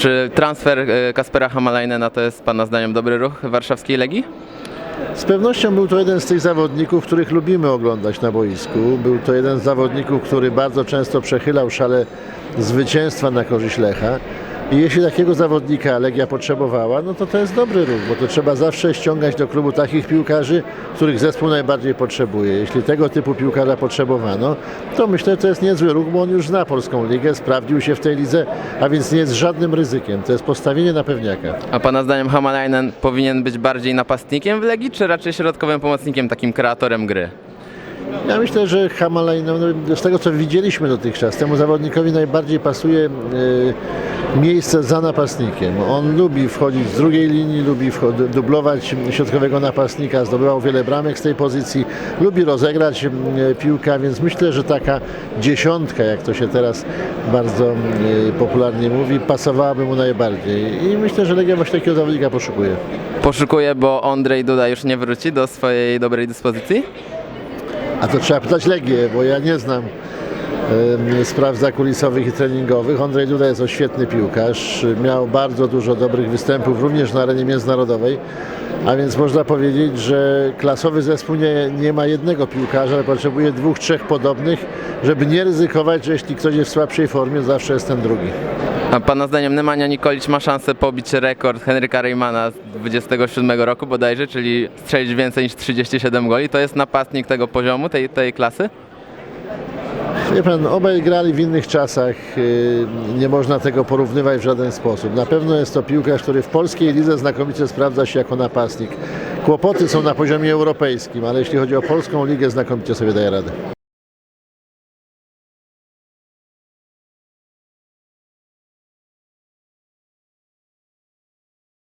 Czy transfer e, Kaspera Hamalajnena to jest Pana zdaniem dobry ruch warszawskiej Legii? Z pewnością był to jeden z tych zawodników, których lubimy oglądać na boisku. Był to jeden z zawodników, który bardzo często przechylał szale zwycięstwa na korzyść Lecha. I jeśli takiego zawodnika Legia potrzebowała, no to to jest dobry ruch, bo to trzeba zawsze ściągać do klubu takich piłkarzy, których zespół najbardziej potrzebuje. Jeśli tego typu piłkarza potrzebowano, to myślę, że to jest niezły ruch, bo on już zna polską ligę, sprawdził się w tej lidze, a więc nie jest żadnym ryzykiem. To jest postawienie na pewniaka. A Pana zdaniem Hamalajnen powinien być bardziej napastnikiem w Legii, czy raczej środkowym pomocnikiem, takim kreatorem gry? Ja myślę, że Hamalaj, no, z tego co widzieliśmy dotychczas, temu zawodnikowi najbardziej pasuje e, miejsce za napastnikiem. On lubi wchodzić z drugiej linii, lubi dublować środkowego napastnika, zdobywał wiele bramek z tej pozycji, lubi rozegrać e, piłkę, więc myślę, że taka dziesiątka, jak to się teraz bardzo e, popularnie mówi, pasowałaby mu najbardziej. I myślę, że Legia właśnie takiego zawodnika poszukuje. Poszukuje, bo Ondrej Duda już nie wróci do swojej dobrej dyspozycji? A to trzeba pytać Legię, bo ja nie znam spraw zakulisowych i treningowych. Andrzej Duda jest to świetny piłkarz. Miał bardzo dużo dobrych występów również na arenie międzynarodowej. A więc można powiedzieć, że klasowy zespół nie, nie ma jednego piłkarza, ale potrzebuje dwóch, trzech podobnych, żeby nie ryzykować, że jeśli ktoś jest w słabszej formie, zawsze jest ten drugi. A Pana zdaniem Nemanja Nikolic ma szansę pobić rekord Henryka Reymana z 27 roku bodajże, czyli strzelić więcej niż 37 goli. To jest napastnik tego poziomu, tej, tej klasy? Wie pan, obaj grali w innych czasach, yy, nie można tego porównywać w żaden sposób. Na pewno jest to piłkarz, który w polskiej lidze znakomicie sprawdza się jako napastnik. Kłopoty są na poziomie europejskim, ale jeśli chodzi o polską ligę, znakomicie sobie daje radę.